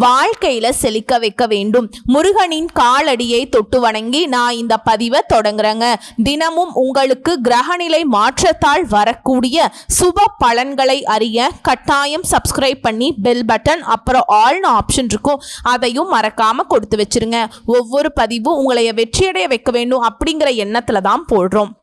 வாழ்க்கையில செழிக்க வைக்க வேண்டும். முருகனின் காலடியை தொட்டு வணங்கி நான் இந்த பதிவை தொடங்குறேங்க. தினமும் உங்களுக்கு கிரகநிலை மாற்றத்தால் வரக்கூடிய சுப பலன்களை அறிய கட்டாயம் சப்ஸ்கிரைப் பண்ணி பெல் பட்டன் அப்புறம் ஆல்னு ஆப்ஷன் இருக்கும். அதையும் மறக்காம கொடுத்து வச்சிருங்க. ஒவ்வொரு பதிவும் உங்களை வெற்றியடைய வைக்க வேண்டும் அப்படிங்கிற எண்ணத்துல தான் போடுறோம்.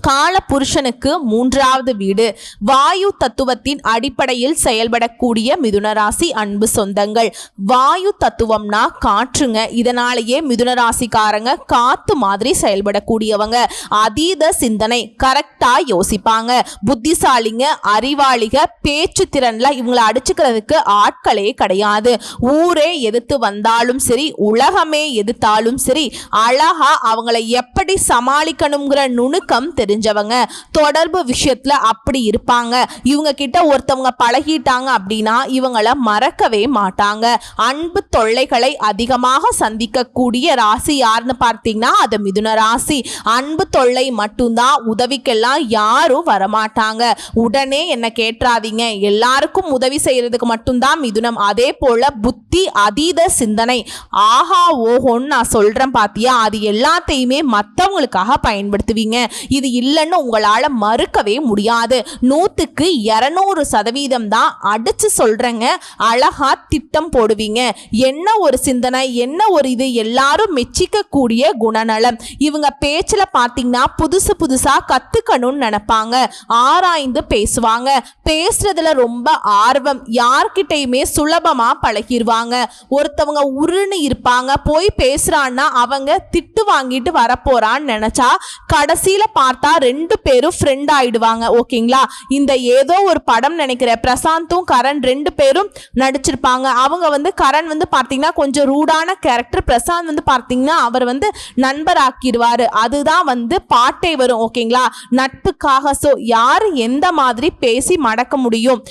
கால புருஷனுக்கு மூன்றாவது வீடு. வாயு தத்துவத்தின் அடிப்படையில் செயல்படக்கூடிய மிதுனராசி அன்பு சொந்தங்கள். வாயு தத்துவம்னா காற்றுங்க. இதனாலேயே மிதுன ராசிக்காரங்க காத்து மாதிரி செயல்படக்கூடியவங்க. அதீத சிந்தனை கரெக்டா யோசிப்பாங்க. புத்திசாலிங்க அறிவாளிக பேச்சு திறன்ல இவங்களை அடிச்சுக்கிறதுக்கு ஆட்களே கிடையாது. ஊரே எதிர்த்து வந்தாலும் சரி உலகமே எதிர்த்தாலும் சரி அழகா அவங்களை எப்படி சமாளிக்கணுங்கிற நுணுக்கம் தெரிஞ்சவங்க தொடர்பு விஷயத்துல அப்படி இருப்பாங்க. இவங்க கிட்ட ஒருத்தவங்க பழகிட்டாங்க அப்படின்னா இவங்கள மறக்கவே மாட்டாங்க. அன்பு தொல்லைகளை அதிகமாக சந்திக்கக்கூடிய ராசி யாருன்னு பார்த்தீங்கன்னா அது மிதுன ராசி. அன்பு தொல்லை மட்டும்தான் உதவிக்கெல்லாம் யாரும் வரமாட்டாங்க. உடனே என்ன கேட்டுறாதீங்க எல்லாருக்கும் உதவி செய்யறதுக்கு மட்டும்தான் மிதுனம். அதே போல புத்தி அதீத சிந்தனை. ஆஹா ஓஹோன்னு நான் சொல்றேன் பாத்தியா? அது எல்லாத்தையுமே மற்றவங்களுக்காக பயன்படுத்துவீங்க. இது இல்லைன்னு உங்களால் மறுக்கவே முடியாது. நூற்றுக்கு இரநூறு சதவீதம் தான் அடித்து சொல்கிறேங்க அழகா திட்டம் போடுவீங்க. என்ன ஒரு சிந்தனை என்ன ஒரு இது எல்லாரும் மெச்சிக்கக்கூடிய குணநலம். இவங்க பேச்சில் பார்த்தீங்கன்னா புதுசு புதுசாக கற்றுக்கணும்னு நினப்பாங்க. ஆராய்ந்து பேசுவாங்க. பேசுறதுல ரொம்ப ஆர்வம். யார்கிட்டையுமே சுலபமாக பழகிடுவாங்க ஒருத்தவங்க உருன்னு இருப்பாங்க. போய் பேசுகிறான்னா அவங்க திட்டு வாங்கிட்டு வரப்போறான்னு நினச்சா கடைசியில் பார்த்து பார்த்தா ரெண்டு பேரும் ஃப்ரெண்ட் ஆயிடுவாங்க ஓகேங்களா? இந்த ஏதோ ஒரு படம் நினைக்கிறேன் பிரசாந்தும் கரண் ரெண்டு பேரும் நடிச்சிருப்பாங்க. அவங்க வந்து கரண் வந்து பார்த்தீங்கன்னா கொஞ்சம் ரூடான கேரக்டர் பிரசாந்த் வந்து பார்த்தீங்கன்னா அவர் வந்து நண்பர் ஆக்கிடுவாரு அதுதான் வந்து பாட்டே வரும் ஓகேங்களா? நட்புக்காக ஸோ யார் எந்த மாதிரி பேசி மடக்க முடியும்?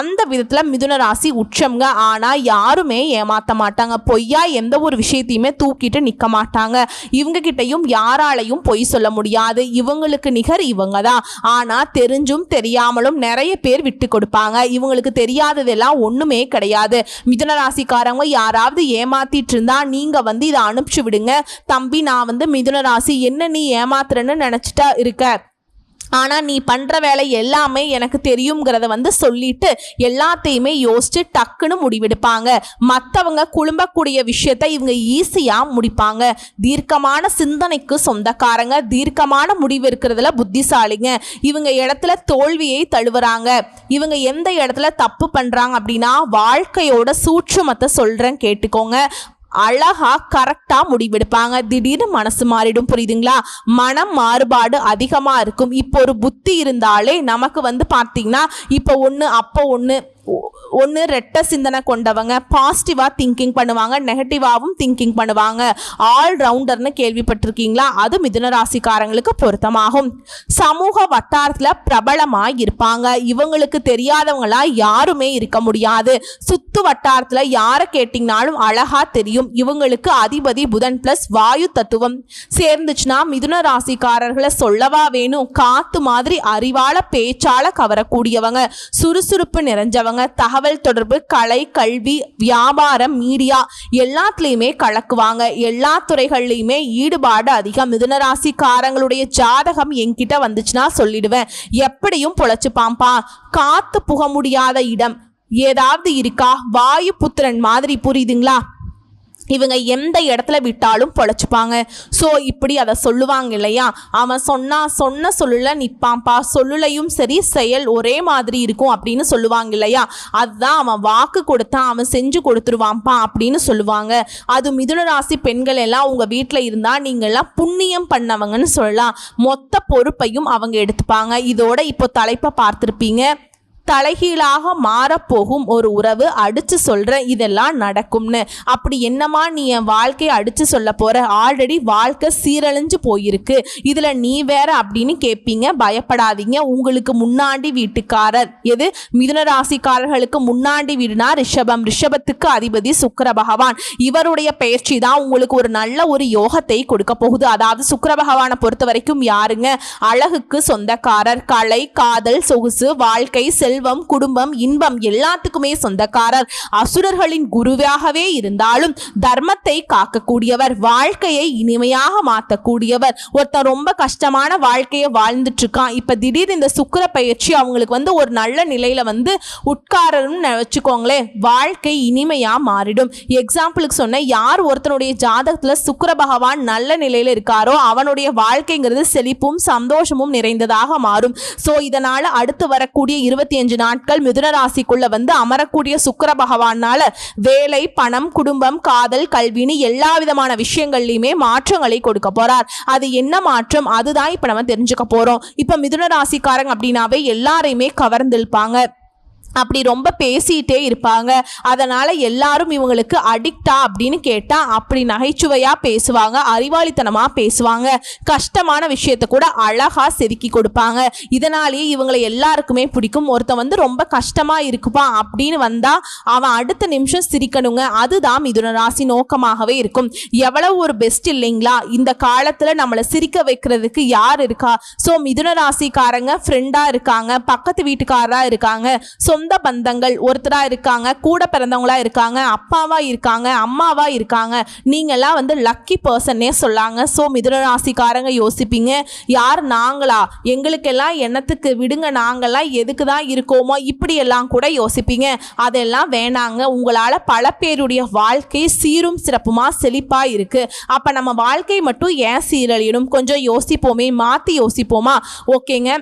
அந்த விதத்தில் மிதுன ராசி உச்சம்ங்க. ஆனால் யாருமே ஏமாற்ற மாட்டாங்க. பொய்யா எந்த ஒரு விஷயத்தையுமே தூக்கிட்டு நிற்க மாட்டாங்க. இவங்க கிட்டையும் யாராலையும் பொய் சொல்ல முடியாது. இவங்க இவங்களுக்கு நிகர் இவங்க தான் ஆனால் தெரிஞ்சும் தெரியாமலும் நிறைய பேர் விட்டு கொடுப்பாங்க. இவங்களுக்கு தெரியாததெல்லாம் ஒன்றுமே கிடையாது. மிதுன ராசிக்காரங்க யாராவது ஏமாத்திட்டு இருந்தா நீங்கள் வந்து இதை அனுப்பிச்சு விடுங்க. தம்பி நான் வந்து மிதுன ராசி என்ன நீ ஏமாத்துறேன்னு நினச்சிட்டா இருக்க. ஆனால் நீ பண்ணுற வேலை எல்லாமே எனக்கு தெரியுங்கிறத வந்து சொல்லிட்டு எல்லாத்தையுமே யோசிச்சு டக்குன்னு முடிவெடுப்பாங்க. மற்றவங்க குழும்பக்கூடிய விஷயத்த இவங்க ஈஸியாக முடிப்பாங்க. தீர்க்கமான சிந்தனைக்கு சொந்தக்காரங்க தீர்க்கமான முடிவு இருக்கிறதுல புத்திசாலிங்க. இவங்க இடத்துல தோல்வியை தழுவுறாங்க. இவங்க எந்த இடத்துல தப்பு பண்ணுறாங்க அப்படின்னா வாழ்க்கையோட சூட்சுமத்தை சொல்கிறேன் கேட்டுக்கோங்க. அழகா கரெக்டா முடிவெடுப்பாங்க. திடீர்னு மனசு மாறிடும். புரியுதுங்களா? மனம் மாறுபாடு அதிகமா இருக்கும். இப்போ ஒரு புத்தி இருந்தாலே நமக்கு வந்து பார்த்தீங்கன்னா இப்போ ஒன்று அப்போ ஒன்று ஒன்று ரெட்ட சிந்தனை கொண்டவங்க பாசிட்டிவாக திங்கிங் பண்ணுவாங்க நெகட்டிவாகவும் திங்கிங் பண்ணுவாங்க. ஆல் ரவுண்டர்னு கேள்விப்பட்டிருக்கீங்களா? அது மிதுன ராசிக்காரங்களுக்கு பொருத்தமாகும். சமூக வட்டாரத்தில் பிரபலமாக இருப்பாங்க. இவங்களுக்கு தெரியாதவங்களா யாருமே இருக்க முடியாது. சுத்து வட்டாரத்தில் யாரை கேட்டிங்கனாலும் அழகா தெரியும். இவங்களுக்கு அதிபதி புதன் ப்ளஸ் வாயு தத்துவம். சேர்ந்துச்சுன்னா மிதுன ராசிக்காரர்களை சொல்லவா வேணும்? காத்து மாதிரி அறிவால பேச்சால கவரக்கூடியவங்க. சுறுசுறுப்பு நிறைஞ்சவங்க. தகவல் தொடர்பு கலை கல்வி வியாபாரம் மீடியா எல்லாத்துலேயுமே கலக்குவாங்க. எல்லா துறைகள்லையுமே ஈடுபாடு அதிகம். மிதுனராசிக்காரங்களுடைய ஜாதகம் என்கிட்ட வந்துச்சுன்னா சொல்லிடுவேன். எப்படியும் பொழைச்சுப்பாம்பா காத்து புக முடியாத இடம் ஏதாவது இருக்கா? வாயு புத்திரன் மாதிரி புரியுதுங்களா? இவங்க எந்த இடத்துல விட்டாலும் பொழைச்சிப்பாங்க. ஸோ இப்படி அதை சொல்லுவாங்க இல்லையா? அவன் சொன்னா சொன்ன சொல்லல நிற்பான்ப்பா சொல்லுலையும் சரி செயல் ஒரே மாதிரி இருக்கும் அப்படின்னு சொல்லுவாங்க இல்லையா? அதுதான் அவன் வாக்கு கொடுத்தா அவன் செஞ்சு கொடுத்துருவான்ப்பா அப்படின்னு சொல்லுவாங்க. அது மிதுன ராசி பெண்கள் எல்லாம் உங்கள் வீட்டில் இருந்தால் நீங்கள்லாம் புண்ணியம் பண்ணவங்கன்னு சொல்லலாம். மொத்த பொறுப்பையும் அவங்க எடுத்துப்பாங்க. இதோட இப்போ தலைப்பை பார்த்துருப்பீங்க. தலைகீழாக மாறப்போகும் ஒரு உறவு அடித்து சொல்கிறேன் இதெல்லாம் நடக்கும்னு. அப்படி என்னமா நீ என் வாழ்க்கையை அடித்து சொல்ல போகிற ஆல்ரெடி வாழ்க்கை சீரழிஞ்சு போயிருக்கு. இதில் நீ வேற அப்படின்னு கேட்பீங்க பயப்படாதீங்க. உங்களுக்கு முன்னாடி வீட்டுக்காரர் எது? மிதுன ராசிக்காரர்களுக்கு முன்னாடி வீடுனா ரிஷபம். ரிஷபத்துக்கு அதிபதி சுக்கர பகவான். இவருடைய பயிற்சி தான் உங்களுக்கு ஒரு நல்ல ஒரு யோகத்தை கொடுக்க போகுது. அதாவது சுக்கர பகவானை பொறுத்த வரைக்கும் யாருங்க? அழகுக்கு சொந்தக்காரர் கலை காதல் சொகுசு வாழ்க்கை செல் செல்வம் குடும்பம் இன்பம் எல்லாத்துக்குமே சொந்தக்காரர். அசுரர்களின் குருவாகவே இருந்தாலும் தர்மத்தை காக்கக்கூடியவர் வாழ்க்கையை இனிமையாக மாற்றக்கூடியவர். ஒருத்தன் ரொம்ப கஷ்டமான வாழ்க்கையை வாழ்ந்துட்டு இருக்கான் இப்ப திடீர் இந்த சுக்கிர பயிற்சி அவங்களுக்கு வந்து ஒரு நல்ல நிலையில வந்து உட்காரணும்னு வச்சுக்கோங்களேன். வாழ்க்கை இனிமையா மாறிடும். எக்ஸாம்பிளுக்கு சொன்ன யார் ஒருத்தனுடைய ஜாதகத்துல சுக்கர பகவான் நல்ல நிலையில இருக்காரோ அவனுடைய வாழ்க்கைங்கிறது செழிப்பும் சந்தோஷமும் நிறைந்ததாக மாறும். ஸோ இதனால அடுத்து வரக்கூடிய இருபத்தி அஞ்சு நாட்கள் மிதுன ராசிக்குள்ள வந்து அமரக்கூடிய சுக்கர பகவானால வேலை பணம் குடும்பம் காதல் கல்வின்னு எல்லா விதமான விஷயங்கள்லையுமே மாற்றங்களை கொடுக்க போறார். அது என்ன மாற்றம்? அதுதான் இப்ப நம்ம தெரிஞ்சுக்க போறோம். இப்ப மிதுன ராசிக்காரங்க அப்படின்னாவே எல்லாரையுமே கவர்ந்திருப்பாங்க அப்படி ரொம்ப பேசிட்டே இருப்பாங்க. அதனால எல்லாரும் இவங்களுக்கு அடிக்டா அப்படின்னு கேட்டா அப்படி நகைச்சுவையா பேசுவாங்க அறிவாளித்தனமா பேசுவாங்க. கஷ்டமான விஷயத்த கூட அழகா செதுக்கி கொடுப்பாங்க. இதனாலேயே இவங்களை எல்லாருக்குமே பிடிக்கும். ஒருத்தன் வந்து ரொம்ப கஷ்டமா இருக்குப்பா அப்படின்னு வந்தா அவன் அடுத்த நிமிஷம் சிரிக்கணுங்க. அதுதான் மிதுன ராசி நோக்கமாகவே இருக்கும். எவ்வளவு ஒரு பெஸ்ட் இல்லைங்களா? இந்த காலத்துல நம்மளை சிரிக்க வைக்கிறதுக்கு யார் இருக்கா? ஸோ மிதுன ராசிக்காரங்க ஃப்ரெண்டா இருக்காங்க பக்கத்து வீட்டுக்காரராக இருக்காங்க. சொந்த பந்தங்கள் ஒருத்தராக இருக்காங்க கூட பிறந்தவங்களா இருக்காங்க அப்பாவாக இருக்காங்க அம்மாவாக இருக்காங்க. நீங்கள்லாம் வந்து லக்கி பர்சன்னே சொல்லாங்க. ஸோ மிதுனராசிக்காரங்க யோசிப்பீங்க யார் நாங்களா? எங்களுக்கெல்லாம் என்னத்துக்கு விடுங்க? நாங்கள்லாம் எதுக்கு தான் இருக்கோமோ? இப்படியெல்லாம் கூட யோசிப்பீங்க. அதெல்லாம் வேணாங்க. உங்களால் பல பேருடைய வாழ்க்கை சீரும் சிறப்புமாக செழிப்பாக இருக்குது அப்போ நம்ம வாழ்க்கை மட்டும் ஏன் சீரழியணும்? கொஞ்சம் யோசிப்போமே மாற்றி யோசிப்போமா? ஓகேங்க.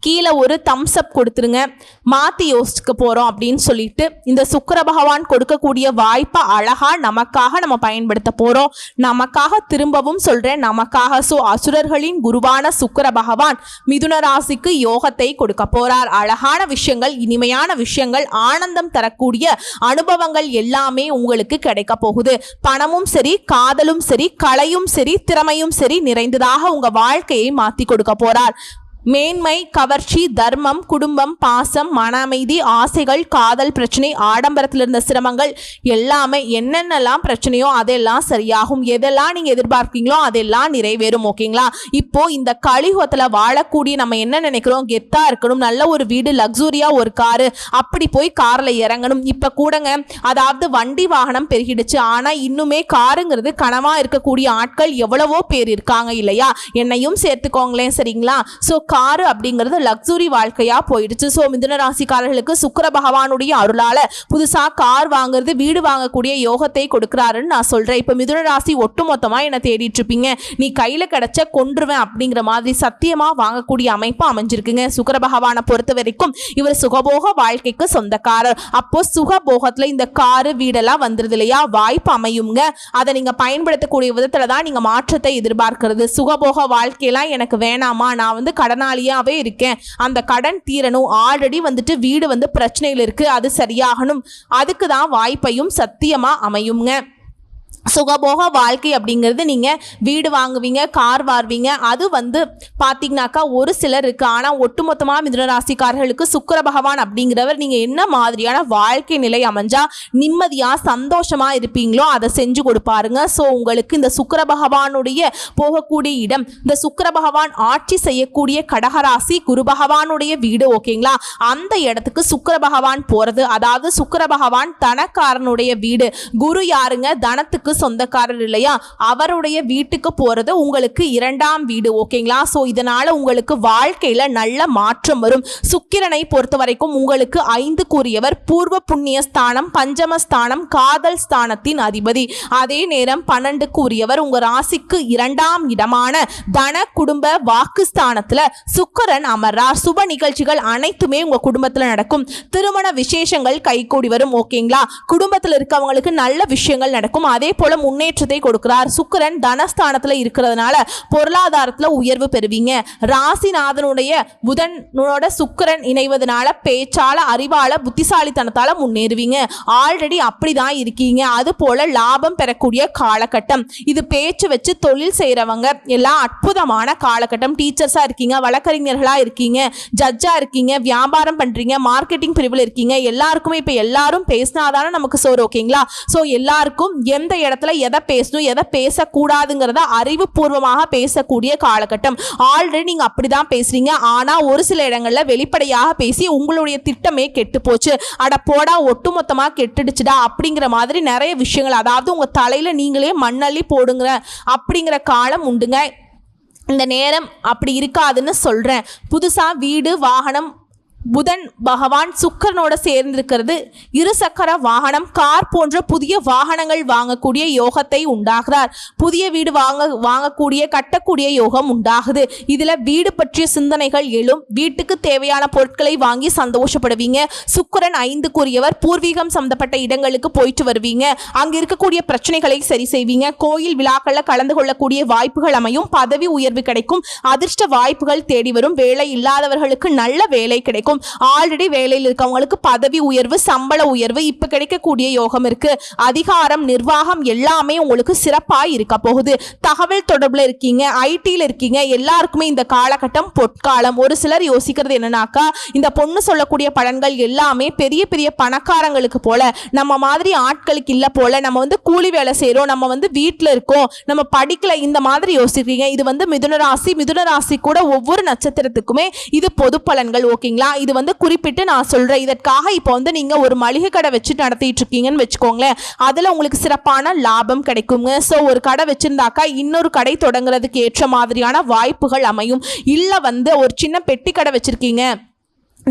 கீழே ஒரு தம்ஸ் அப் கொடுத்துருங்க. மாற்றி யோசிச்சுக்க போகிறோம் அப்படின்னு சொல்லிட்டு இந்த சுக்கர பகவான் கொடுக்கக்கூடிய வாய்ப்பை அழகாக நமக்காக நம்ம பயன்படுத்த போகிறோம் நமக்காக திரும்பவும் சொல்கிறேன் நமக்காக ஸோ அசுரர்களின் குருவான சுக்கர பகவான் மிதுன ராசிக்கு யோகத்தை கொடுக்க போகிறார் அழகான விஷயங்கள் இனிமையான விஷயங்கள் ஆனந்தம் தரக்கூடிய அனுபவங்கள் எல்லாமே உங்களுக்கு கிடைக்க போகுது. பணமும் சரி காதலும் சரி கலையும் சரி திறமையும் சரி நிறைந்ததாக உங்கள் வாழ்க்கையை மாற்றி கொடுக்க போகிறார் மேன்மை கவர்ச்சி தர்மம் குடும்பம் பாசம் மன அமைதி ஆசைகள் காதல் பிரச்சனை ஆடம்பரத்தில் இருந்த சிரமங்கள் எல்லாமே என்னென்னலாம் பிரச்சனையோ அதெல்லாம் சரியாகும். எதெல்லாம் நீங்கள் எதிர்பார்க்கீங்களோ அதெல்லாம் நிறைவேறும் ஓகேங்களா? இப்போ இந்த கலியுகத்தில் வாழக்கூடிய நம்ம என்ன நினைக்கிறோம்? கெத்தாக இருக்கணும் நல்ல ஒரு வீடு லக்ஸூரியாக ஒரு காரு அப்படி போய் காரில் இறங்கணும். இப்போ கூடங்க அதாவது வண்டி வாகனம் பெருகிடுச்சு. ஆனால் இன்னுமே காருங்கிறது கனவாக இருக்கக்கூடிய ஆட்கள் எவ்வளவோ பேர் இருக்காங்க இல்லையா? என்னையும் சேர்த்துக்கோங்களேன் சரிங்களா? ஸோ காரு அப்படிங்கிறது லக்ஸுரி வாழ்க்கையா போயிடுச்சு. ஸோ மிதுன ராசிக்காரர்களுக்கு சுக்கர பகவானுடைய அருளால புதுசா கார் வாங்குறது வீடு வாங்கக்கூடிய யோகத்தை கொடுக்குறாருன்னு நான் சொல்றேன். இப்போ மிதுன ராசி ஒட்டுமொத்தமா என்னை தேடிட்டு இருப்பீங்க. நீ கையில கிடைச்ச கொன்றுவேன் அப்படிங்கிற மாதிரி சத்தியமா வாங்கக்கூடிய அமைப்பு அமைஞ்சிருக்குங்க. சுக்கர பகவானை பொறுத்த வரைக்கும் இவர் சுகபோக வாழ்க்கைக்கு சொந்தக்காரர். அப்போ சுகபோகத்துல இந்த காரு வீடெல்லாம் வந்துருது இல்லையா? வாய்ப்பு அமையுங்க. அதை நீங்க பயன்படுத்தக்கூடிய விதத்துல தான் நீங்க மாற்றத்தை எதிர்பார்க்கிறது. சுகபோக வாழ்க்கையெல்லாம் எனக்கு வேணாமா? நான் வந்து கடனாளியாகவே இருக்கேன். அந்த கடன் தீரணும். ஆல்ரெடி வந்துட்டு வீடு வந்து பிரச்சனையில் இருக்கு. அது சரியாகணும். அதுக்கு தான் வாய்ப்பையும் சத்தியமாக அமையுங்க சுகபோக வாழ்க்கை அப்படிங்கிறது நீங்கள் வீடு வாங்குவீங்க கார் வாருவீங்க. அது வந்து பார்த்தீங்கன்னாக்கா ஒரு சிலர் இருக்குது ஆனால் ஒட்டுமொத்தமாக மிதுன ராசிக்காரர்களுக்கு பகவான் அப்படிங்கிறவர் நீங்கள் என்ன மாதிரியான வாழ்க்கை நிலை அமைஞ்சால் நிம்மதியாக சந்தோஷமாக இருப்பீங்களோ அதை செஞ்சு கொடுப்பாருங்க. ஸோ உங்களுக்கு இந்த சுக்கர பகவானுடைய போகக்கூடிய இடம் இந்த சுக்கர பகவான் ஆட்சி செய்யக்கூடிய கடகராசி குரு பகவானுடைய வீடு ஓகேங்களா? அந்த இடத்துக்கு சுக்கர பகவான் போகிறது அதாவது சுக்கர பகவான் தனக்காரனுடைய வீடு. குரு யாருங்க? தனத்துக்கு சொந்தக்காரர் இல்லையா? அவருடைய வீட்டுக்கு போறது உங்களுக்கு இரண்டாம் வீடு ஓகேங்களா? ஸோ இதனால உங்களுக்கு வாழ்க்கையில நல்ல மாற்றம் வரும். சுக்கிரனை பொறுத்த வரைக்கும் உங்களுக்கு ஐந்து கூறியவர் பூர்வ புண்ணிய ஸ்தானம் பஞ்சம ஸ்தானம் காதல் ஸ்தானத்தின் அதிபதி. அதே நேரம் பன்னெண்டு கூறியவர் உங்க ராசிக்கு இரண்டாம் இடமான தன குடும்ப வாக்கு ஸ்தானத்துல சுக்கரன் அமர்றார். சுப நிகழ்ச்சிகள் அனைத்துமே உங்க குடும்பத்துல நடக்கும். திருமண விசேஷங்கள் கைகூடி வரும் ஓகேங்களா? குடும்பத்தில் இருக்கவங்களுக்கு நல்ல விஷயங்கள் நடக்கும். அதே அதே போல முன்னேற்றத்தை கொடுக்கிறார். சுக்கிரன் தனஸ்தானத்துல இருக்கிறதுனால பொருளாதாரத்துல உயர்வு பெறுவீங்க. ராசிநாதனுடைய புதனோட சுக்கரன் இணைவதனால பேச்சால அறிவால புத்திசாலித்தனத்தால முன்னேறுவீங்க. ஆல்ரெடி அப்படிதான் இருக்கீங்க. அது போல லாபம் பெறக்கூடிய காலகட்டம். இது பேச்சு வச்சு தொழில் செய்கிறவங்க எல்லாம் அற்புதமான காலகட்டம். டீச்சர்ஸா இருக்கீங்க வழக்கறிஞர்களா இருக்கீங்க ஜட்ஜா இருக்கீங்க வியாபாரம் பண்றீங்க மார்க்கெட்டிங் பிரிவில் இருக்கீங்க. எல்லாருக்குமே இப்ப எல்லாரும் பேசினாதானே நமக்கு சோறு ஓகேங்களா ஸோ எல்லாருக்கும் எந்த இடத்துல எதை பேசணும் எதை பேசக்கூடாதுங்கிறத அறிவுபூர்வமாக பேசக்கூடிய காலகட்டம். ஆல்ரெடி நீங்கள் அப்படி தான் பேசுறீங்க. ஆனால் ஒரு சில இடங்களில் வெளிப்படையாக பேசி உங்களுடைய திட்டமே கெட்டு போச்சு. அட போடா ஒட்டுமொத்தமாக கெட்டுடுச்சுடா அப்படிங்கிற மாதிரி நிறைய விஷயங்கள். அதாவது உங்கள் தலையில் நீங்களே மண்ணள்ளி போடுங்கிற அப்படிங்கிற காலம் உண்டுங்க. இந்த நேரம் அப்படி இருக்காதுன்னு சொல்கிறேன் புதுசாக வீடு வாகனம் புதன் பகவான் சுக்கரனோட சேர்ந்திருக்கிறது. இருசக்கர வாகனம் கார் போன்ற புதிய வாகனங்கள் வாங்கக்கூடிய யோகத்தை உண்டாகிறார். புதிய வீடு வாங்க வாங்கக்கூடிய கட்டக்கூடிய யோகம் உண்டாகுது. இதுல வீடு பற்றிய சிந்தனைகள் எழும். வீட்டுக்கு தேவையான பொருட்களை வாங்கி சந்தோஷப்படுவீங்க. சுக்கரன் ஐந்துக்குரியவர் பூர்வீகம் சம்பந்தப்பட்ட இடங்களுக்கு போயிட்டு வருவீங்க. அங்க இருக்கக்கூடிய பிரச்சனைகளை சரி செய்வீங்க. கோயில் விழாக்கள்ல கலந்து கொள்ளக்கூடிய வாய்ப்புகள் அமையும். பதவி உயர்வு கிடைக்கும். அதிர்ஷ்ட வாய்ப்புகள் தேடி வரும். வேலை இல்லாதவர்களுக்கு நல்ல வேலை கிடைக்கும். ஆல்ரெடி வேலையில் இருக்கவங்களுக்கு பதவி உயர்வு சம்பள உயர்வு இப்ப கிடைக்கக்கூடிய யோகம் இருக்கு. அதிகாரம் நிர்வாகம் எல்லாமே உங்களுக்கு சிறப்பாக இருக்க போகுது. தகவல் தொடர்பில் இருக்கீங்க ஐடியில் இருக்கீங்க எல்லாருக்குமே இந்த காலகட்டம் பொற்காலம். ஒரு சிலர் யோசிக்கிறது என்னன்னாக்கா இந்த பொண்ணு சொல்லக்கூடிய பலன்கள் எல்லாமே பெரிய பெரிய பணக்காரங்களுக்கு போல நம்ம மாதிரி ஆட்களுக்கு இல்லை போல நம்ம வந்து கூலி வேலை செய்கிறோம் நம்ம வந்து வீட்டில் இருக்கோம் நம்ம படிக்கல இந்த மாதிரி யோசிக்கிறீங்க. இது வந்து மிதுன ராசி மிதுன ராசி கூட ஒவ்வொரு நட்சத்திரத்துக்குமே இது பொது பலன்கள் ஓகேங்களா? இது வந்து குறிப்பிட்டு நான் சொல்கிறேன் இதற்காக இப்போ வந்து நீங்கள் ஒரு மளிகை கடை வச்சு நடத்திட்டு இருக்கீங்கன்னு வச்சுக்கோங்களேன். அதில் உங்களுக்கு சிறப்பான லாபம் கிடைக்குங்க. ஸோ ஒரு கடை வச்சுருந்தாக்கா இன்னொரு கடை தொடங்குறதுக்கு ஏற்ற மாதிரியான வாய்ப்புகள் அமையும். இல்லை வந்து ஒரு சின்ன பெட்டி கடை வச்சுருக்கீங்க.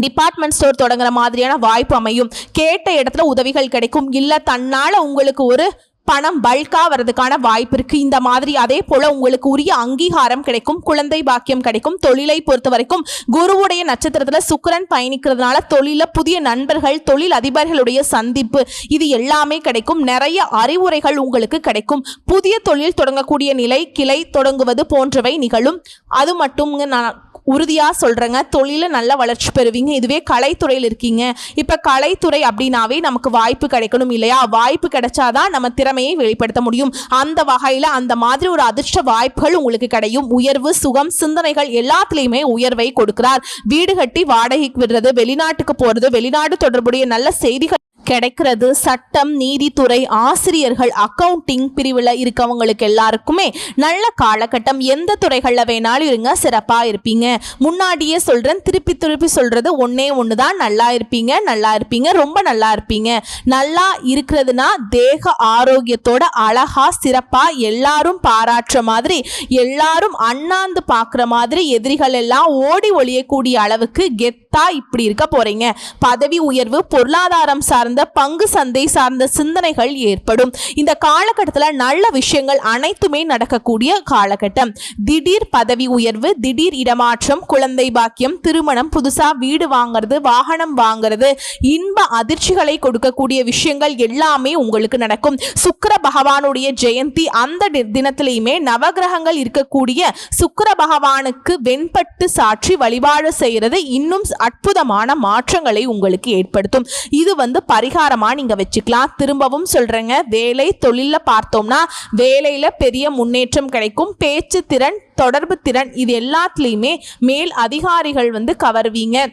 டிபார்ட்மெண்ட் ஸ்டோர் தொடங்குற மாதிரியான வாய்ப்பு அமையும். கேட்ட இடத்துல உதவிகள் கிடைக்கும். இல்லை தன்னால் உங்களுக்கு ஒரு பணம் பல்கா வரதுக்கான வாய்ப்பு இருக்கு. இந்த மாதிரி அதே போல உங்களுக்கு உரிய அங்கீகாரம் கிடைக்கும் குழந்தை பாக்கியம் கிடைக்கும் தொழிலை பொறுத்த வரைக்கும் குருவுடைய நட்சத்திரத்துல சுக்கிரன் பயணிக்கிறதுனால தொழில புதிய நண்பர்கள் தொழில் அதிபர்களுடைய சந்திப்பு இது எல்லாமே கிடைக்கும். நிறைய அறிவுரைகள் உங்களுக்கு கிடைக்கும். புதிய தொழில் தொடங்கக்கூடிய நிலை கிளை தொடங்குவது போன்றவை நிகழும். அது மட்டும் நான் உறுதியாக சொல்கிறேங்க தொழிலில் நல்ல வளர்ச்சி பெறுவீங்க. இதுவே கலைத்துறையில் இருக்கீங்க. இப்போ கலைத்துறை அப்படின்னாவே நமக்கு வாய்ப்பு கிடைக்கணும் இல்லையா? வாய்ப்பு கிடைச்சாதான் நம்ம திறமையை வெளிப்படுத்த முடியும். அந்த வகையில் அந்த மாதிரி ஒரு அதிர்ஷ்ட வாய்ப்புகள் உங்களுக்கு கிடையும். உயர்வு சுகம் சிந்தனைகள் எல்லாத்துலேயுமே உயர்வை கொடுக்கிறார். வீடு கட்டி வாடகைக்கு விடுறது வெளிநாட்டுக்கு போகிறது வெளிநாடு தொடர்புடைய நல்ல செய்திகள் கிடைக்கிறது. சட்டம் நீதித்துறை ஆசிரியர்கள் அக்கவுண்டிங் பிரிவில் இருக்கவங்களுக்கு எல்லாருக்குமே நல்ல காலகட்டம். எந்த துறைகளில் வேணாலும் இருங்க சிறப்பாக இருப்பீங்க. முன்னாடியே சொல்கிறேன் திருப்பி திருப்பி சொல்கிறது ஒன்றே ஒன்று தான் நல்லா இருப்பீங்க நல்லா இருப்பீங்க ரொம்ப நல்லா இருப்பீங்க. நல்லா இருக்கிறதுனா தேக ஆரோக்கியத்தோட அழகாக சிறப்பாக எல்லாரும் பாராட்டுற மாதிரி எல்லாரும் அண்ணாந்து பார்க்குற மாதிரி எதிரிகள் எல்லாம் ஓடி ஒழியக்கூடிய அளவுக்கு கெத்தாக இப்படி இருக்க போகிறீங்க பதவி உயர்வு பொருளாதாரம் சார்ந்த பங்கு சந்தை சார்ந்த சிந்தனைகள் ஏற்படும். இந்த காலகட்டத்தில் நல்ல விஷயங்கள் அனைத்துமே நடக்கக்கூடிய காலகட்டம். திடீர் பதவி உயர்வு திடீர் இடமாற்றம் குழந்தை பாக்கியம் திருமணம் புதுசா வீடு வாங்குறது வாகனம் வாங்குறது இன்ப அதிர்ச்சிகளை கொடுக்கக்கூடிய விஷயங்கள் எல்லாமே உங்களுக்கு நடக்கும். சுக்கர பகவானுடைய ஜெயந்தி அந்த தினத்திலையுமே நவகிரகங்கள் இருக்கக்கூடிய சுக்கர பகவானுக்கு வெண்பட்டு சாற்றி வழிபாடு செய்யறது இன்னும் அற்புதமான மாற்றங்களை உங்களுக்கு ஏற்படுத்தும். இது வந்து பரிகாரமா நீங்க வச்சுக்கலாம். திரும்பவும் சொல்றேங்க. வேலை தொழில்ல பார்த்தோம்னா வேலையில பெரிய முன்னேற்றம் கிடைக்கும். பேச்சு திறன் தொடர்பு திறன் இது எல்லாத்துலேயுமே மேல் அதிகாரிகள் வந்து கவர்வீங்க.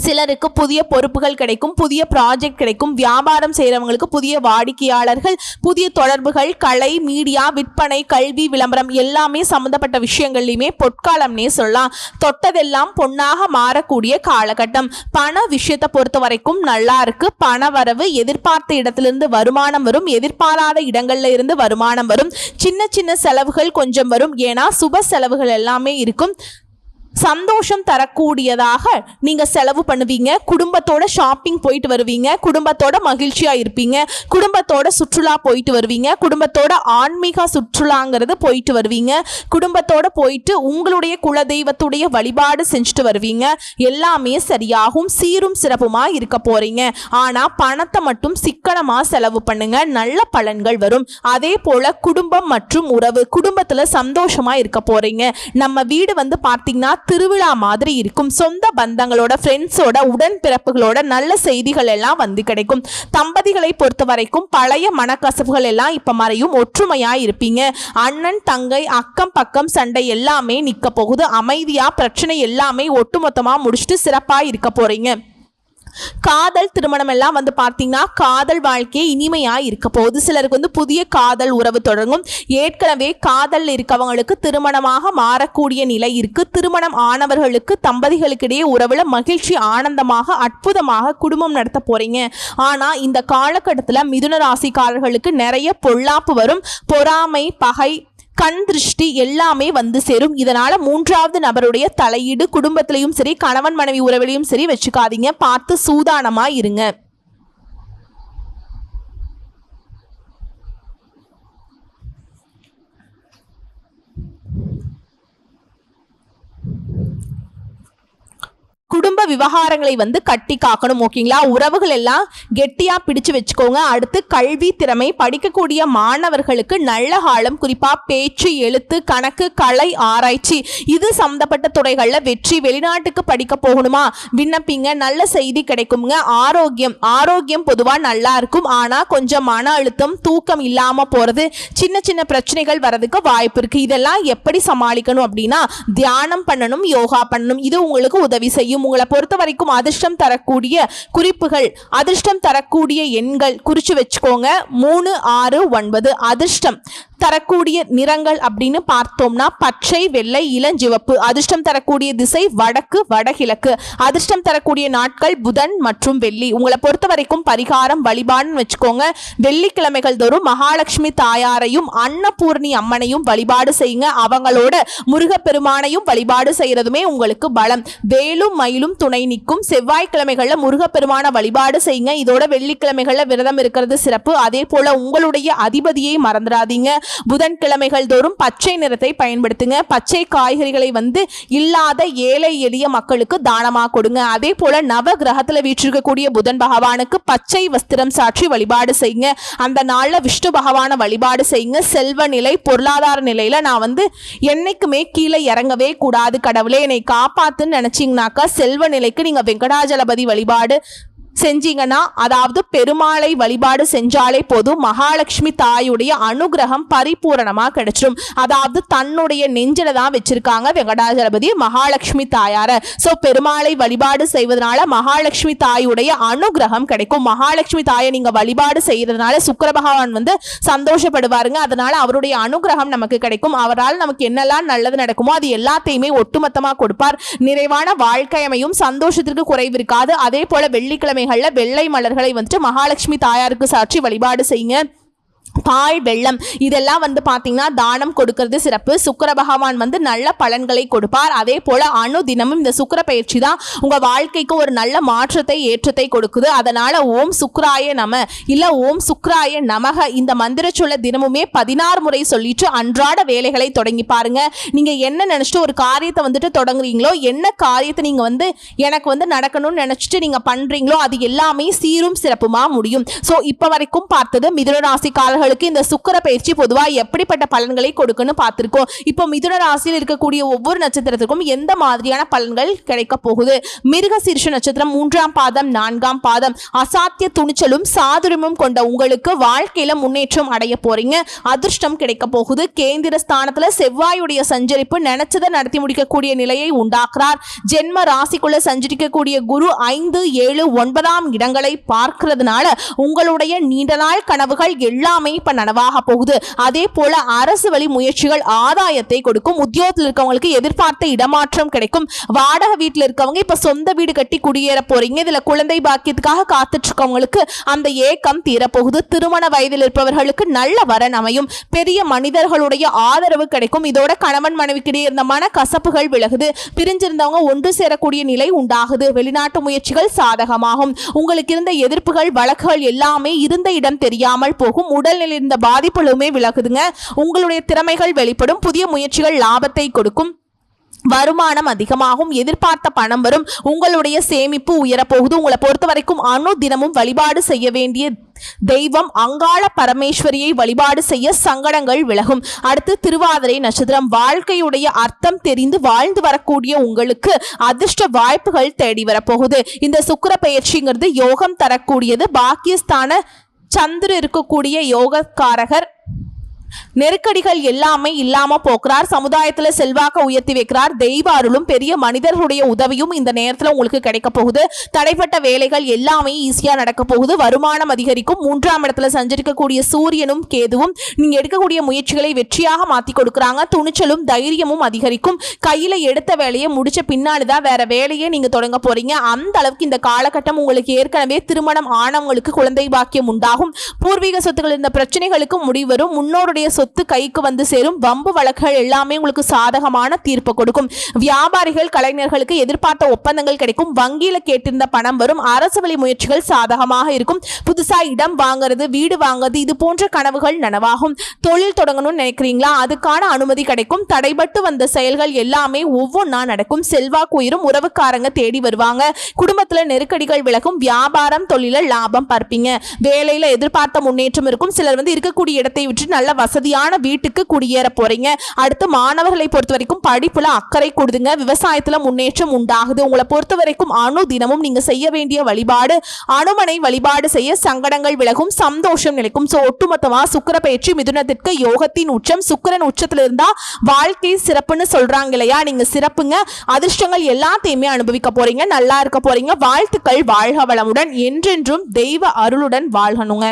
சிலருக்கு புதிய பொறுப்புகள் கிடைக்கும் புதிய ப்ராஜெக்ட் கிடைக்கும். வியாபாரம் செய்கிறவங்களுக்கு புதிய வாடிக்கையாளர்கள் புதிய தொடர்புகள் கலை மீடியா விற்பனை கல்வி விளம்பரம் எல்லாமே சம்மந்தப்பட்ட விஷயங்கள்லையுமே பொற்காலம்னே சொல்லலாம். தொட்டதெல்லாம் பொன்னாக மாறக்கூடிய காலகட்டம். பண விஷயத்தை பொறுத்த வரைக்கும் நல்லா இருக்கு. பண வரவு எதிர்பார்த்த இடத்திலிருந்து வருமானம் வரும். எதிர்பாராத இடங்கள்ல இருந்து வருமானம் வரும். சின்ன சின்ன செலவுகள் கொஞ்சம் வரும். ஏன்னா சுப செலவுகள் எல்லாமே இருக்கும். சந்தோஷம் தரக்கூடியதாக நீங்க செலவு பண்ணுவீங்க. குடும்பத்தோட ஷாப்பிங் போயிட்டு வருவீங்க. குடும்பத்தோட மகிழ்ச்சியா இருப்பீங்க. குடும்பத்தோட சுற்றுலா போயிட்டு வருவீங்க. குடும்பத்தோட ஆன்மீக சுற்றுலாங்கிறது போயிட்டு வருவீங்க. குடும்பத்தோட போயிட்டு உங்களுடைய குலதெய்வத்துடைய வழிபாடு செஞ்சுட்டு வருவீங்க. எல்லாமே சரியாகும். சீரும் சிறப்புமா இருக்க போறீங்க. ஆனா பணத்தை மட்டும் சிக்கனமா செலவு பண்ணுங்க. நல்ல பலன்கள் வரும். அதே போல குடும்பம் மற்றும் உறவு குடும்பத்துல சந்தோஷமா இருக்க போறீங்க. நம்ம வீடு வந்து பார்த்தீங்கன்னா திருவிழா மாதிரி இருக்கும். சொந்த பந்தங்களோட ஃப்ரெண்ட்ஸோட உடன் பிறப்புகளோட நல்ல செய்திகள் எல்லாம் வந்து கிடைக்கும். தம்பதிகளை பொறுத்த வரைக்கும் பழைய மனக்கசப்புகள் எல்லாம் இப்போ மறையும். ஒற்றுமையாக இருப்பீங்க. அண்ணன் தங்கை அக்கம் பக்கம் சண்டை எல்லாமே நிற்க போகுது. அமைதியாக பிரச்சனை எல்லாமே ஒட்டுமொத்தமாக முடிச்சுட்டு சிறப்பாக இருக்க போகிறீங்க காதல் திருமணம் எல்லாம் வந்து பார்த்தீங்கன்னா காதல் வாழ்க்கையே இனிமையாக இருக்க போகுது. சிலருக்கு வந்து புதிய காதல் உறவு தொடங்கும். ஏற்கனவே காதல் இருக்கவங்களுக்கு திருமணமாக மாறக்கூடிய நிலை இருக்கு. திருமணம் ஆனவர்களுக்கு தம்பதிகளுக்கிடையே உறவில் மகிழ்ச்சி ஆனந்தமாக அற்புதமாக குடும்பம் நடத்த போறீங்க. ஆனா இந்த காலகட்டத்தில் மிதுன ராசிக்காரர்களுக்கு நிறைய பொல்லாப்பு வரும். பொறாமை பகை கண் திருஷ்டி எல்லாமே வந்து சேரும். இதனால மூன்றாவது நபருடைய தலையீடு குடும்பத்திலையும் சரி கணவன் மனைவி உறவிலையும் சரி வச்சுக்காதீங்க. பார்த்து சூதானமா இருங்க. குடும்ப விவகாரங்களை வந்து கட்டி காக்கணும் ஓகேங்களா? உறவுகள் எல்லாம் கெட்டியாக பிடிச்சு வச்சுக்கோங்க. அடுத்து கல்வி திறமை. படிக்கக்கூடிய மாணவர்களுக்கு நல்ல காலம் குறிப்பாக பேச்சு எழுத்து கணக்கு கலை ஆராய்ச்சி இது சம்மந்தப்பட்ட துறைகளில் வெற்றி வெளிநாட்டுக்கு படிக்க போகணுமா? விண்ணப்பிங்க. நல்ல செய்தி கிடைக்குங்க. ஆரோக்கியம். ஆரோக்கியம் பொதுவாக நல்லா இருக்கும். ஆனால் கொஞ்சம் மன அழுத்தம் தூக்கம் இல்லாமல் போகிறது சின்ன சின்ன பிரச்சனைகள் வர்றதுக்கு வாய்ப்பு இருக்குது இதெல்லாம் எப்படி சமாளிக்கணும் அப்படின்னா தியானம் பண்ணணும் யோகா பண்ணணும். இது உங்களுக்கு உதவி செய்யும். உங்களை பொறுத்த வரைக்கும் அதிர்ஷ்டம் தரக்கூடிய குறிப்புகள் அதிர்ஷ்டம் தரக்கூடிய எண்கள் குறித்து வச்சுக்கோங்க. மூணு ஆறு ஒன்பது அதிர்ஷ்டம். தரக்கூடிய நிறங்கள் அப்படின்னு பார்த்தோம்னா பச்சை வெள்ளை இளஞ்சிவப்பு அதிர்ஷ்டம் தரக்கூடிய திசை வடக்கு வடகிழக்கு. அதிர்ஷ்டம் தரக்கூடிய நாட்கள் புதன் மற்றும் வெள்ளி. உங்களை பொறுத்த வரைக்கும் பரிகாரம் வழிபாடுன்னு வச்சுக்கோங்க. வெள்ளிக்கிழமைகள் தோறும் மகாலட்சுமி தாயாரையும் அன்னபூர்ணி அம்மனையும் வழிபாடு செய்யுங்க. அவங்களோட முருகப்பெருமானையும் வழிபாடு செய்யறதுமே உங்களுக்கு பலம். வேலும் மயிலும் துணை நிற்கும். செவ்வாய்க்கிழமைகளில் முருகப்பெருமான வழிபாடு செய்யுங்க. இதோட வெள்ளிக்கிழமைகளில் விரதம் இருக்கிறது சிறப்பு. அதே போல உங்களுடைய அதிபதியை மறந்துடாதீங்க. புதன்கிழமைகள் தோறும் பச்சை நிறத்தை பயன்படுத்துங்க. பச்சை காய்கறிகளை வந்து இல்லாத ஏழை எளிய மக்களுக்கு தானமாக கொடுங்க. அதே போல நவ கிரகத்தில் வீற்றிருக்கக்கூடிய புதன் பகவானுக்கு பச்சை வஸ்திரம் சாற்றி வழிபாடு செய்யுங்க. அந்த நாளில் விஷ்ணு பகவானை வழிபாடு செய்யுங்க. செல்வ நிலை பொருளாதார நிலையில் நான் வந்து என்னைக்குமே கீழே இறங்கவே கூடாது கடவுளே. என்னை காப்பாத்துன்னு நினைச்சிங்கனாக்கா செல்வ நிலைக்கு நீங்கள் வெங்கடாஜலபதி வழிபாடு செஞ்சீங்கன்னா அதாவது பெருமாளை வழிபாடு செஞ்சாலே போதும் மகாலட்சுமி தாயுடைய அனுகிரகம் பரிபூரணமாக கிடைச்சிடும் அதாவது தன்னுடைய நெஞ்சில தான் வச்சிருக்காங்க வெங்கடாஜலபதி மகாலட்சுமி தாயார. ஸோ பெருமாளை வழிபாடு செய்வதனால மகாலட்சுமி தாயுடைய அனுகிரகம் கிடைக்கும். மகாலட்சுமி தாயை நீங்க வழிபாடு செய்யறதுனால சுக்கர பகவான் வந்து சந்தோஷப்படுவாருங்க. அதனால அவருடைய அனுகிரகம் நமக்கு கிடைக்கும். அவரால் நமக்கு என்னெல்லாம் நல்லது நடக்குமோ அது எல்லாத்தையுமே ஒட்டுமொத்தமாக கொடுப்பார். நிறைவான வாழ்க்கையமையும் சந்தோஷத்திற்கு குறைவு இருக்காது. அதே போல வெள்ளிக்கிழமைகள்ல வெள்ளை மலர்களை வந்துட்டு மகாலட்சுமி தாயாருக்கு சாற்றி வழிபாடு செய்யுங்க. பால் வெள்ளம் இதெல்லாம் வந்து பார்த்தீங்கன்னா தானம் கொடுக்கறது சிறப்பு. சுக்கர பகவான் வந்து நல்ல பலன்களை கொடுப்பார். அதே போல் அணு தினமும் இந்த சுக்கர பயிற்சி தான் உங்கள் வாழ்க்கைக்கு ஒரு நல்ல மாற்றத்தை ஏற்றத்தை கொடுக்குது. அதனால் ஓம் சுக்ராய நம இல்லை ஓம் சுக்ராய நமக இந்த மந்திர சொல்ல தினமுமே பதினாறு முறை சொல்லிட்டு அன்றாட வேலைகளை தொடங்கி பாருங்க. நீங்கள் என்ன நினச்சிட்டு ஒரு காரியத்தை வந்துட்டு தொடங்குறீங்களோ என்ன காரியத்தை நீங்கள் வந்து எனக்கு வந்து நடக்கணும்னு நினச்சிட்டு நீங்கள் பண்ணுறீங்களோ அது எல்லாமே சீரும் சிறப்புமாக முடியும். ஸோ இப்போ வரைக்கும் பார்த்தது மிதுன ராசிக்காரர்களுக்கு இந்த சுக்கர பயிற்சி பொதுவாக எப்படிப்பட்ட பலன்களை கொடுக்குன்னு பார்த்துருக்கோம். இப்போ மிதுன ராசியில் இருக்கக்கூடிய ஒவ்வொரு நட்சத்திரத்துக்கும் எந்த மாதிரியான பலன்கள் கிடைக்க போகுது? மிருக சீர்ஷ நட்சத்திரம் மூன்றாம் பாதம் நான்காம் பாதம். அசாத்திய துணிச்சலும் சாதுரியமும் கொண்ட உங்களுக்கு வாழ்க்கையில முன்னேற்றம் அடைய போறீங்க. அதிர்ஷ்டம் கிடைக்க போகுது. கேந்திர ஸ்தானத்துல செவ்வாயுடைய சஞ்சரிப்பு நினைச்சதை நடத்தி முடிக்கக்கூடிய நிலையை உண்டாக்குறார். ஜென்ம ராசிக்குள்ள சஞ்சரிக்கக்கூடிய குரு ஐந்து ஏழு ஒன்பதாம் இடங்களை பார்க்கிறதுனால உங்களுடைய நீண்ட நாள் கனவுகள் எல்லாமே எல்லாமே இப்ப நனவாக போகுது. அதே போல அரசு வழி முயற்சிகள் ஆதாயத்தை கொடுக்கும். உத்தியோகத்தில் இருக்கவங்களுக்கு எதிர்பார்த்த இடமாற்றம் கிடைக்கும். வாடகை வீட்டில் இருக்கவங்க இப்ப சொந்த வீடு கட்டி குடியேற போறீங்க. இதுல குழந்தை பாக்கியத்துக்காக காத்துட்டு இருக்கவங்களுக்கு அந்த ஏக்கம் தீரப்போகுது. திருமண வயதில் இருப்பவர்களுக்கு நல்ல வரன் அமையும். பெரிய மனிதர்களுடைய ஆதரவு கிடைக்கும். இதோட கணவன் மனைவிக்கிடையே இருந்த மன கசப்புகள் விலகுது. பிரிஞ்சிருந்தவங்க ஒன்று சேரக்கூடிய நிலை உண்டாகுது. வெளிநாட்டு முயற்சிகள் சாதகமாகும். உங்களுக்கு இருந்த எதிர்ப்புகள் வழக்குகள் எல்லாமே இருந்த இடம் தெரியாமல் போகும். உடல் உடல்நிலை இருந்த பாதிப்புகளுமே விலகுதுங்க. உங்களுடைய திறமைகள் வெளிப்படும். புதிய முயற்சிகள் லாபத்தை கொடுக்கும். வருமானம் அதிகமாகும். எதிர்பார்த்த பணம் வரும். உங்களுடைய சேமிப்பு உயரப்போகுது. உங்களை பொறுத்த வரைக்கும் அணு தினமும் வழிபாடு செய்ய வேண்டிய தெய்வம். அங்காள பரமேஸ்வரியை வழிபாடு செய்ய சங்கடங்கள் விலகும். அடுத்து திருவாதிரை நட்சத்திரம். வாழ்க்கையுடைய அர்த்தம் தெரிந்து வாழ்ந்து வரக்கூடிய உங்களுக்கு அதிர்ஷ்ட வாய்ப்புகள் தேடி வரப்போகுது. இந்த சுக்கிர பயிற்சிங்கிறது யோகம் தரக்கூடியது. பாக்கியஸ்தான சந்திர இருக்கக்கூடிய யோகக்காரகர் நெருக்கடிகள் எல்லாமே இல்லாம போக்குறார். சமுதாயத்துல செல்வாக்க உயர்த்தி வைக்கிறார். தெய்வ அருளும் பெரிய மனிதர்களுடைய உதவியும் இந்த நேரத்துல உங்களுக்கு கிடைக்க போகுது. தடைப்பட்ட வேலைகள் எல்லாமே ஈஸியா நடக்க போகுது. வருமானம் அதிகரிக்கும். மூன்றாம் இடத்துல சஞ்சரிக்கக்கூடிய சூரியனும் கேதுவும் நீங்க எடுக்கக்கூடிய முயற்சிகளை வெற்றியாக மாத்தி கொடுக்குறாங்க. துணிச்சலும் தைரியமும் அதிகரிக்கும். கையில எடுத்த வேலையை முடிச்ச பின்னாடிதான் வேற வேலையை நீங்க தொடங்க போறீங்க. அந்த அளவுக்கு இந்த காலகட்டம் உங்களுக்கு ஏற்கனவே திருமணம் ஆனவங்களுக்கு குழந்தை பாக்கியம் உண்டாகும். பூர்வீக சொத்துக்கள் இருந்த பிரச்சனைகளுக்கு முடிவரும் முன்னோருடைய சொத்து கைக்கு வந்து சேரும். வம்பு வழக்குகள் எல்லாமே உங்களுக்கு சாதகமான தீர்ப்பு கொடுக்கும். வியாபாரிகள் கலைஞர்களுக்கு எதிர்பார்த்த ஒப்பந்தங்கள் கிடைக்கும். வங்கியில கேட்டிருந்த பணம் வரும். அரசு வழி முயற்சிகள் சாதகமாக இருக்கும். புதுசா இடம் வாங்குறது வீடு வாங்குறது இது போன்ற கனவுகள் நனவாகும். தொழில் தொடங்கணும்னு நினைக்கிறீங்களா? அதுக்கான அனுமதி கிடைக்கும். தடைபட்டு வந்த செயல்கள் எல்லாமே ஒவ்வொன்றா நடக்கும். செல்வாக்கு உயிரும் உறவுக்காரங்க தேடி வருவாங்க. குடும்பத்துல நெருக்கடிகள் விலகும். வியாபாரம் தொழில லாபம் பார்ப்பீங்க. வேலையில எதிர்பார்த்த முன்னேற்றம் இருக்கும். சிலர் வந்து இருக்கக்கூடிய இடத்தை விட்டு நல்ல வசதியான வீட்டுக்கு குடியேற போறீங்க. அடுத்து மாணவர்களை பொறுத்த வரைக்கும் படிப்புல அக்கறை கொடுதுங்க. விவசாயத்துல முன்னேற்றம் உண்டாகுது. உங்களை பொறுத்த வரைக்கும் அணு தினமும் நீங்க செய்ய வேண்டிய வழிபாடு அனுமனை வழிபாடு செய்ய சங்கடங்கள் விலகும் சந்தோஷம் நிலைக்கும். சோ ஒட்டுமொத்தமா சுக்கிர பயிற்சி மிதுனத்திற்கு யோகத்தின் உச்சம். சுக்கிரன் உச்சத்துல இருந்தா வாழ்க்கை சிறப்புன்னு சொல்றாங்க இல்லையா? நீங்க சிறப்புங்க. அதிர்ஷ்டங்கள் எல்லாத்தையுமே அனுபவிக்க போறீங்க. நல்லா இருக்க போறீங்க. வாழ்த்துக்கள். வாழ்க வளமுடன். என்றென்றும் தெய்வ அருளுடன் வாழ்கணுங்க.